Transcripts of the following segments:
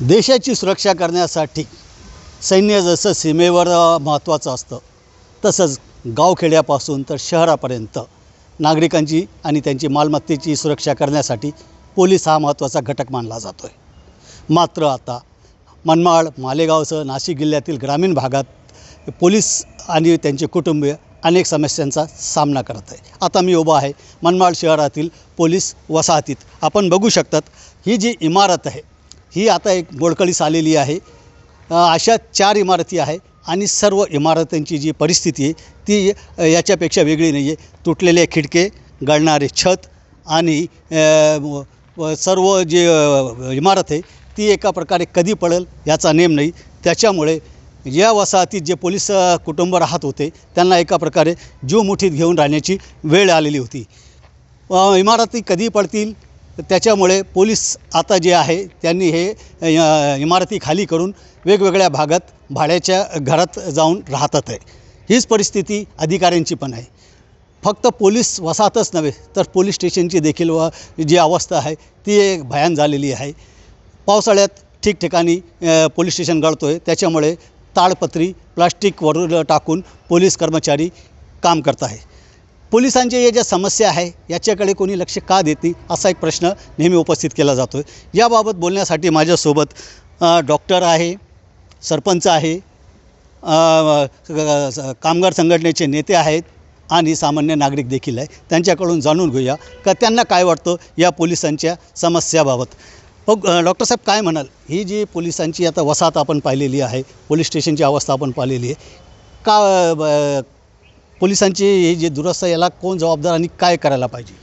देशाची सुरक्षा करण्यासाठी सैन्य जसं सीमेवर महत्त्वाचं असतं तसंच गावखेड्यापासून तर शहरापर्यंत नागरिकांची आणि त्यांची मालमत्तेची सुरक्षा करण्यासाठी पोलीस हा महत्त्वाचा घटक मानला जातो आहे मात्र आता मनमाड मालेगावसह नाशिक जिल्ह्यातील ग्रामीण भागात पोलीस आणि त्यांचे कुटुंबीय अनेक समस्यांचा सामना करत आहे. आता मी उभा आहे मनमाड शहरातील पोलीस वसाहतीत. आपण बघू शकतात ही जी इमारत आहे ही आता एक मोडकळीस आलेली आहे. अशा चार इमारती आहे आणि सर्व इमारतींची जी परिस्थिती आहे ती याच्यापेक्षा वेगळी नाही आहे तुटलेले खिडके गळणारे छत आणि सर्व जे इमारत आहे ती एका प्रकारे कधी पडेल याचा नेम नाही. त्याच्यामुळे या वसाहतीत जे पोलीस कुटुंब राहत होते त्यांना एका प्रकारे जीव मुठीत घेऊन राहण्याची वेळ आलेली होती. इमारती कधी पडतील त्याच्यामुळे पोलीस आता जे आहे त्यांनी हे इमारती खाली करून वेगवेगळ्या भागात भाड्याच्या घरात जाऊन राहतात आहे. हीच परिस्थिती अधिकाऱ्यांची पण आहे. फक्त पोलीस वसाहतच नव्हे तर पोलीस स्टेशनची देखील व जी अवस्था आहे ती एक भयान झालेली आहे. पावसाळ्यात ठिकठिकाणी पोलीस स्टेशन गळतो आहे त्याच्यामुळे ताडपत्री प्लास्टिकवर टाकून पोलीस कर्मचारी काम करत आहे. पोलिसांच्या या ज्या समस्या आहे याच्याकडे कोणी लक्ष का देत नाही असा एक प्रश्न नेहमी उपस्थित केला जातो आहे याबाबत बोलण्यासाठी माझ्यासोबत डॉक्टर आहे सरपंच आहे कामगार संघटनेचे नेते आहेत आणि सामान्य नागरिक देखील आहे. त्यांच्याकडून जाणून घेऊया का त्यांना काय वाटतं या पोलिसांच्या समस्याबाबत. हो डॉक्टर साहेब काय म्हणाल? ही जी पोलिसांची आता वसाहत आपण पाहिलेली आहे पोलीस स्टेशनची अवस्था आपण पाहिलेली आहे का पोलिसांची हे जे दुरस्थ याला कोण जबाबदार आणि काय करायला पाहिजे?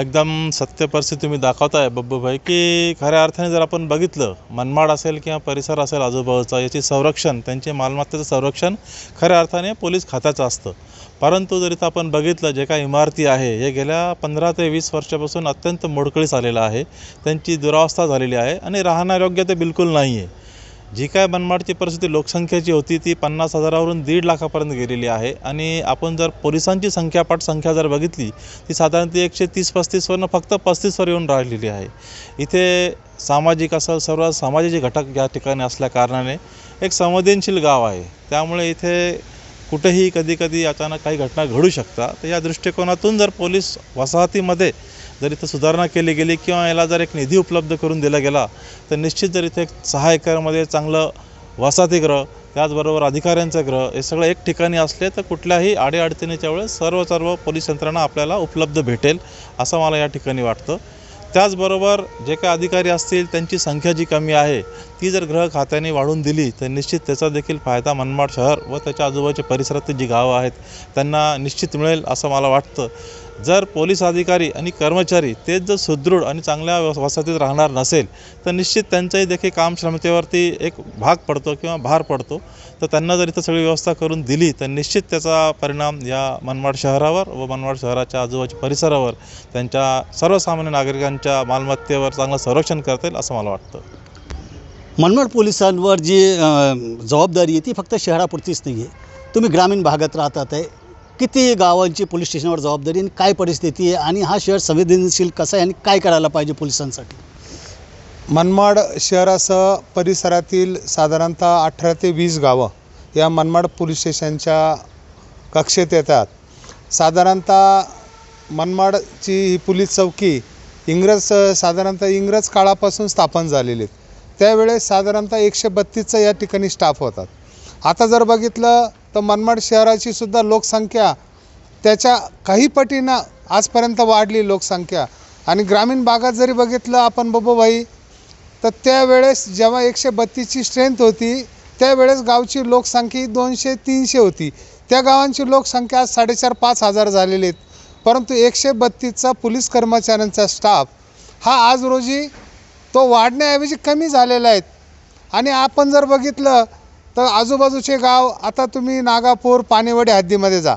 एकदम सत्य परिस्थिती तुम्ही दाखवताय बब्बूभाई की खऱ्या अर्थाने जर आपण बघितलं मनमाड असेल किंवा परिसर असेल आजूबाजूचा याचे संरक्षण त्यांचे मालमत्तेचं संरक्षण खऱ्या अर्थाने पोलीस खात्याचं असतं. परंतु जर इथं आपण बघितलं जे काही इमारती आहे हे गेल्या पंधरा ते वीस वर्षापासून अत्यंत मोडकळीस आलेलं आहे. त्यांची दुरावस्था झालेली आहे आणि राहण्यायोग्य ते बिलकुल नाही आहे जी काय मनमाडची परिस्थिती लोकसंख्येची होती ती पन्नास हजारावरून दीड लाखापर्यंत गेलेली आहे. आणि आपण जर पोलिसांची संख्यापाठ संख्या जर बघितली ती साधारण ती एकशे तीस पस्तीसवरनं फक्त पस्तीसवर येऊन राहिलेली आहे. इथे सामाजिक असं सर्व समाजाचे घटक या ठिकाणी असल्या कारणाने एक संवेदनशील गाव आहे. त्यामुळे इथे कुठेही कधी कधी अचानक काही घटना घडू शकतात. तर या दृष्टिकोनातून जर पोलीस वसाहतीमध्ये जर इथं सुधारणा केली गेली किंवा याला जर एक निधी उपलब्ध करून दिला गेला तर निश्चित जर इथे एक सहा एकरमध्ये चांगलं वसाहतीगृह त्याचबरोबर अधिकाऱ्यांचं ग्रह हे सगळं एक ठिकाणी असले तर कुठल्याही अडीअडचणीच्या वेळेस सर्व सर्व पोलीस यंत्रणा आपल्याला उपलब्ध भेटेल असं मला या ठिकाणी वाटतं. त्याचबरोबर जे काही अधिकारी असतील त्यांची संख्या जी कमी आहे ती जर ग्रह खात्याने वाढून दिली तर निश्चित त्याचा देखील फायदा मनमाड शहर व त्याच्या आजूबाजूच्या परिसरातली जी गावं आहेत त्यांना निश्चित मिळेल असं मला वाटतं. जर पोलीस अधिकारी आणि कर्मचारी तेच जर सुदृढ आणि चांगल्या वसाहतीत राहणार नसेल तर निश्चित त्यांचाही देखील काम क्षमतेवरती एक भाग पडतो किंवा भार पडतो. तर त्यांना जर इथं सगळी व्यवस्था करून दिली तर निश्चित त्याचा परिणाम या मनमाड शहरावर व मनमाड शहराच्या आजूबाजूच्या परिसरावर त्यांच्या सर्वसामान्य नागरिकांच्या मालमत्तेवर चांगलं संरक्षण करता येईल असं मला वाटतं. मनमाड पोलिसांवर जी जबाबदारी आहे ती फक्त शहरापुरतीच नाही आहे. तुम्ही ग्रामीण भागात राहतात आहे. किती गावांची पोलीस स्टेशनवर जबाबदारी आणि काय परिस्थिती आहे आणि हा शहर संवेदनशील कसा आहे आणि काय करायला पाहिजे पोलिसांसाठी? मनमाड शहरासह परिसरातील साधारणतः अठरा ते वीस गावं या मनमाड पोलीस स्टेशनच्या कक्षेत येतात. साधारणतः मनमाडची ही पोलीस चौकी इंग्रज साधारणतः इंग्रज काळापासून स्थापन झालेली आहेत त्यावेळेस साधारणतः एकशे बत्तीसचा या ठिकाणी स्टाफ होतात. आता जर बघितलं तर मनमाड शहराची सुद्धा लोकसंख्या त्याच्या काही पटीनं आजपर्यंत वाढली लोकसंख्या. आणि ग्रामीण भागात जरी बघितलं आपण बबूभाई तर त्यावेळेस जेव्हा एकशे बत्तीसची स्ट्रेंथ होती त्यावेळेस गावची लोकसंख्या ही दोनशे तीनशे होती. त्या गावांची लोकसंख्या आज साडेचार पाच हजार झालेली आहेत. परंतु एकशे बत्तीसचा पोलीस कर्मचाऱ्यांचा स्टाफ हा आज रोजी तो वाढण्याऐवजी कमी झालेला आहेत आणि आपण जर बघितलं तर आजूबाजूचे गाव आता तुम्ही नागापूर पाणीवडी हद्दीमध्ये जा.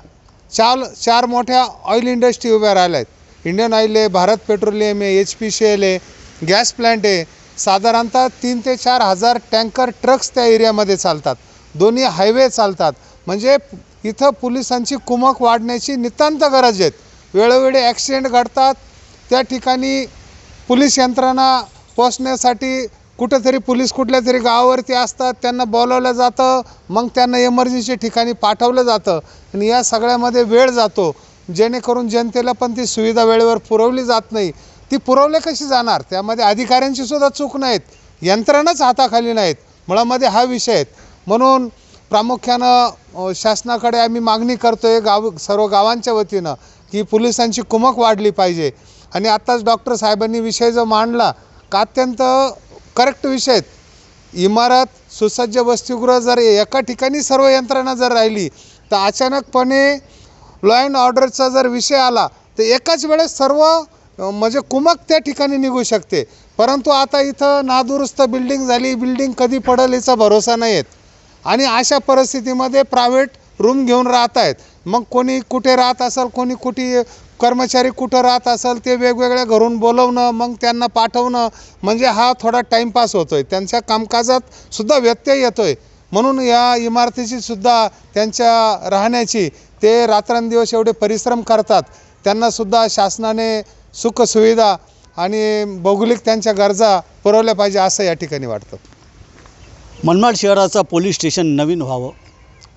चार चार मोठ्या ऑइल इंडस्ट्री उभ्या राहिल्या आहेत. इंडियन ऑइल आहे भारत पेट्रोलियम आहे एच पी सी एल आहे गॅस प्लॅन्ट आहे. साधारणतः तीन ते चार हजार टँकर ट्रक्स त्या एरियामध्ये चालतात. दोन्ही हायवे चालतात. म्हणजे इथं पोलिसांची कुमक वाढण्याची नितांत गरज आहेत वेळोवेळी ॲक्सिडेंट घडतात. त्या ठिकाणी पोलीस यंत्रणा पोचण्यासाठी कुठंतरी पोलीस कुठल्या तरी गावावरती असतात त्यांना बोलावलं जातं मग त्यांना एमर्जन्सी ठिकाणी पाठवलं जातं. आणि या सगळ्यामध्ये वेळ जातो. जेणेकरून जनतेला पण ती सुविधा वेळेवर पुरवली जात नाही. ती पुरवले कशी जाणार? त्यामध्ये अधिकाऱ्यांची सुद्धा चूक नाहीत. यंत्रणाच हाताखाली नाहीत. मुळामध्ये हा विषय आहेत म्हणून प्रामुख्यानं शासनाकडे आम्ही मागणी करतोय गाव सर्व गावांच्या वतीनं की पोलिसांची कुमक वाढली पाहिजे. आणि आत्ताच डॉक्टर साहेबांनी विषय जो मांडला का अत्यंत करेक्ट विषय आहेत. इमारत सुसज्ज वसतिगृह जर एका ठिकाणी सर्व यंत्रणा जर राहिली तर अचानकपणे लॉ अँड ऑर्डरचा जर विषय आला तर एकाच वेळेस सर्व म्हणजे कुमक त्या ठिकाणी निघू शकते. परंतु आता इथं नादुरुस्त बिल्डिंग झाली बिल्डिंग कधी पडेल याचा भरोसा नाही आहेत आणि अशा परिस्थितीमध्ये प्रायव्हेट रूम घेऊन राहत आहेत मग कोणी कुठे राहत असेल कोणी कुठे कर्मचारी कुठं राहत असेल ते वेगवेगळ्या घरून बोलवणं मग त्यांना पाठवणं म्हणजे हा थोडा टाईमपास होतो आहे त्यांच्या कामकाजात सुद्धा व्यत्यय येतो आहे म्हणून या इमारतीची सुद्धा त्यांच्या राहण्याची ते रात्रंदिवस एवढे परिश्रम करतात. त्यांनासुद्धा शासनाने सुखसुविधा आणि भौगोलिक त्यांच्या गरजा पुरवल्या पाहिजे असं या ठिकाणी वाटतं. मनमाड शहराचा पोलीस स्टेशन नवीन व्हावं.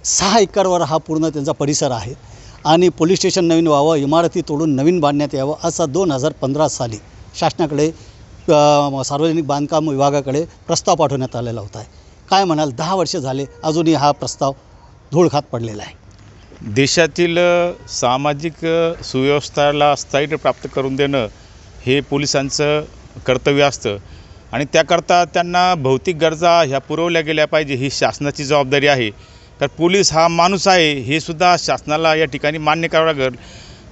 सहा एकरवर हा पूर्ण त्यांचा परिसर आहे. आणि पोलीस स्टेशन नवीन व्हावं इमारती तोडून नवीन बांधण्यात यावं असा दोन हजार पंधरा साली शासनाकडे सार्वजनिक बांधकाम विभागाकडे प्रस्ताव पाठवण्यात आलेला होता. काय म्हणाल? दहा वर्ष झाले अजूनही हा प्रस्ताव धूळ खात पडलेला आहे. देशातील सामाजिक सुव्यवस्थाला सुव्यवस्थेला स्थायित्व प्राप्त करून देणं हे पोलिसांचं कर्तव्य असतं. आणि त्याकरता त्यांना भौतिक गरजा ह्या पुरवल्या गेल्या पाहिजे ही शासनाची जबाबदारी आहे. तर पोलीस हा माणूस आहे हे सुद्धा शासनाला या ठिकाणी मान्य करावं लागेल.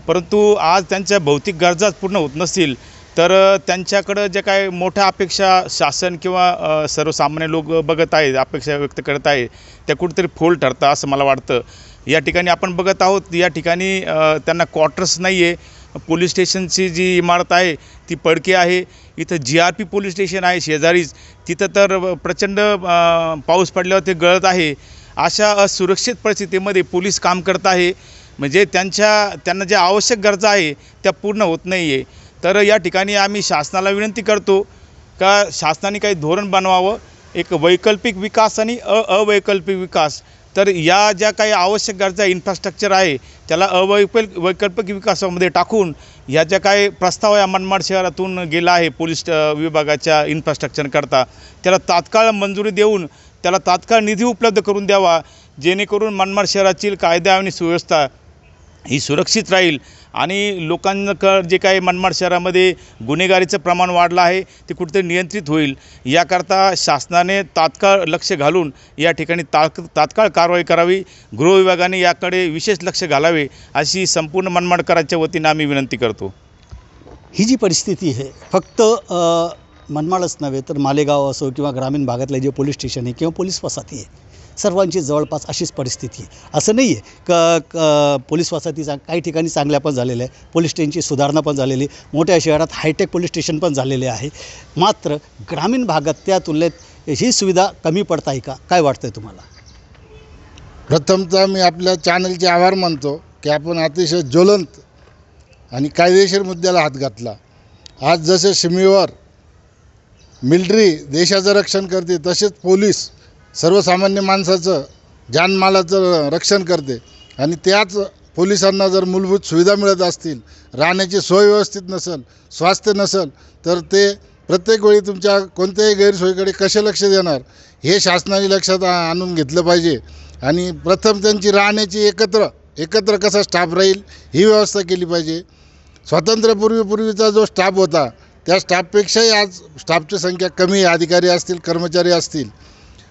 परंतु आज त्यांच्या भौतिक गरजाच पूर्ण होत नसतील तर त्यांच्याकडं जे काय मोठ्या अपेक्षा शासन किंवा सर्वसामान्य लोक बघत आहेत अपेक्षा व्यक्त करत आहे त्या कुठेतरी फोल ठरतं असं मला वाटतं. या ठिकाणी आपण बघत आहोत या ठिकाणी त्यांना क्वार्टर्स नाही आहे पोलीस स्टेशनची जी इमारत आहे ती पडकी आहे. इथं G R P police station आहे शेजारीच. तिथं तर प्रचंड पाऊस पडल्यावर ते गळत आहे. अशा असुरक्षित परिस्थितीमध्ये पोलीस काम करत आहे. म्हणजे त्यांच्या त्यांना ज्या आवश्यक गरजा आहे त्या पूर्ण होत नाही आहे तर या ठिकाणी आम्ही शासनाला विनंती करतो का शासनाने काही धोरण बनवावं. एक वैकल्पिक विकास आणि अ अवैकल्पिक विकास. तर या ज्या काही आवश्यक गरजा इन्फ्रास्ट्रक्चर आहे त्याला अवैकल वैकल्पिक विकासामध्ये टाकून ह्या ज्या काही प्रस्ताव या मनमाड शहरातून गेला आहे पोलीस विभागाच्या इन्फ्रास्ट्रक्चरकरता त्याला तात्काळ मंजुरी देऊन त्याला तात्काळ निधी उपलब्ध करून द्यावा जेणेकरून मनमाड शहरातील कायदा आणि सुव्यवस्था ही सुरक्षित राहील. आणि लोकांकडं जे काही मनमाड शहरामध्ये गुन्हेगारीचं प्रमाण वाढलं आहे ते कुठेतरी नियंत्रित होईल. याकरता शासनाने तात्काळ लक्ष घालून या ठिकाणी ताक तात्काळ कारवाई करावी. गृहविभागाने याकडे विशेष लक्ष घालावे अशी संपूर्ण मनमाडकरांच्या वतीनं आम्ही विनंती करतो. ही जी परिस्थिती आहे फक्त मनमाडच नव्हे तर मालेगाव असो किंवा ग्रामीण भागातले जे पोलीस स्टेशन आहे किंवा पोलीस वसाहती आहे सर्वांची जवळपास अशीच परिस्थिती आहे. असं नाही आहे क क पोलीस वसाहती चांग काही ठिकाणी चांगल्या पण झालेल्या आहे पोलीस स्टेशनची सुधारणा पण झालेली मोठ्या शहरात हायटेक पोलीस स्टेशन पण झालेले आहे. मात्र ग्रामीण भागात त्या तुलनेत ही सुविधा कमी पडत आहे का? काय वाटतं आहे तुम्हाला? प्रथमतः मी आपल्या चॅनलचे आभार मानतो की आपण अतिशय ज्वलंत आणि कायदेशीर मुद्द्याला हात घातला. आज जसे सीमेवर मिल्ट्री देशाचं रक्षण करते तसेच पोलीस सर्वसामान्य माणसाचं जानमालाचं रक्षण करते. आणि त्याच पोलिसांना जर मूलभूत सुविधा मिळत असतील राहण्याची सोय व्यवस्थित नसेल स्वास्थ्य नसेल तर ते प्रत्येक वेळी तुमच्या कोणत्याही गैरसोयीकडे कसे लक्ष देणार हे शासनाने लक्षात आ- आणून घेतलं पाहिजे. आणि प्रथम त्यांची राहण्याची एकत्र एकत्र कसा स्टाफ राहील ही व्यवस्था केली पाहिजे. स्वातंत्र्यपूर्वीपूर्वीचा जो स्टाफ होता त्या स्टाफपेक्षाही आज स्टाफची संख्या कमी आहे अधिकारी असतील कर्मचारी असतील.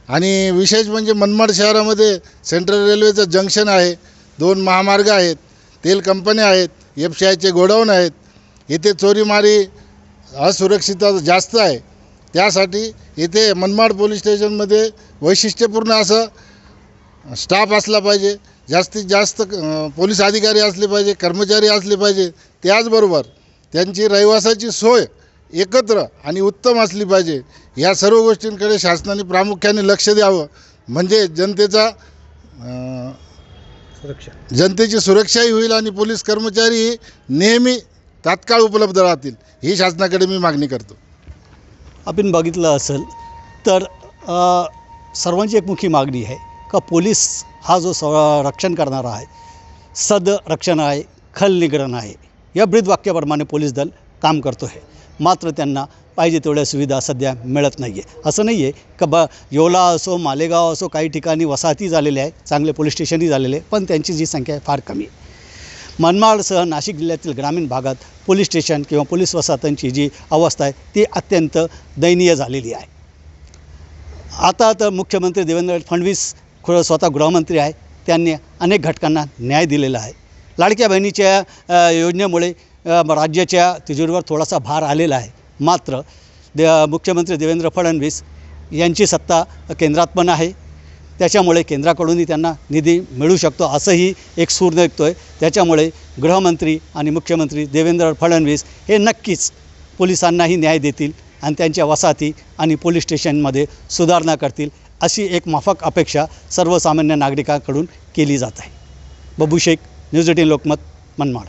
आणि विशेष म्हणजे मनमाड शहरामध्ये सेंट्रल रेल्वेचं जंक्शन आहे दोन महामार्ग आहेत तेल कंपन्या आहेत एफ सी आयचे गोडाऊन आहेत इथे चोरीमारी असुरक्षितता जास्त आहे. त्यासाठी इथे मनमाड पोलीस स्टेशनमध्ये वैशिष्ट्यपूर्ण असं स्टाफ असला पाहिजे जास्तीत जास्त पोलीस अधिकारी असले पाहिजे कर्मचारी असले पाहिजे त्याचबरोबर त्यांची रहिवासाची सोय एकत्र आणि उत्तम असली पाहिजे. या सर्व गोष्टींकडे शासनाने प्रामुख्याने लक्ष द्यावं. म्हणजे जनतेचा अ, जनतेची सुरक्षाही होईल आणि पोलीस कर्मचारी नेहमी तात्काळ उपलब्ध राहतील. ही शासनाकडे मी मागणी करतो. आपण बघितलं असेल तर अ, सर्वांची एकमुखी मागणी आहे का पोलीस हा जो स रक्षण करणारा आहे सद रक्षण आहे खल निग्रहण आहे या ब्रीदवाक्याप्रमाणे पोलीस दल काम करतो आहे मात्र त्यांना पाहिजे तेवढ्या सुविधा सध्या मिळत नाही आहे असं नाही आहे का ब येवला असो मालेगाव असो काही ठिकाणी वसाहती झालेल्या आहे चांगले पोलीस स्टेशनही झालेले आहे पण त्यांची जी संख्या आहे फार कमी आहे. मनमाडसह नाशिक जिल्ह्यातील ग्रामीण भागात पोलीस स्टेशन किंवा पोलीस वसाहतांची जी अवस्था आहे ती अत्यंत दयनीय झालेली आहे. आता तर मुख्यमंत्री देवेंद्र फडणवीस खु स्वतः गृहमंत्री आहे त्यांनी अनेक घटकांना न्याय दिलेला आहे. लाडक्या बहिणीच्या योजनेमुळे राज्याच्या तिजोरीवर थोडासा भार आलेला आहे. मात्र दे मुख्यमंत्री देवेंद्र फडणवीस यांची सत्ता केंद्रात पण आहे. त्याच्यामुळे केंद्राकडूनही त्यांना निधी मिळू शकतो असंही एक सूर निघतो आहे त्याच्यामुळे गृहमंत्री आणि मुख्यमंत्री देवेंद्र फडणवीस हे नक्कीच पोलिसांनाही न्याय देतील आणि त्यांच्या वसाहती आणि पोलीस स्टेशनमध्ये सुधारणा करतील अशी एक माफक अपेक्षा सर्वसामान्य नागरिकांकडून केली जात आहे. Babu Shaikh news eighteen Lokmat Manmad.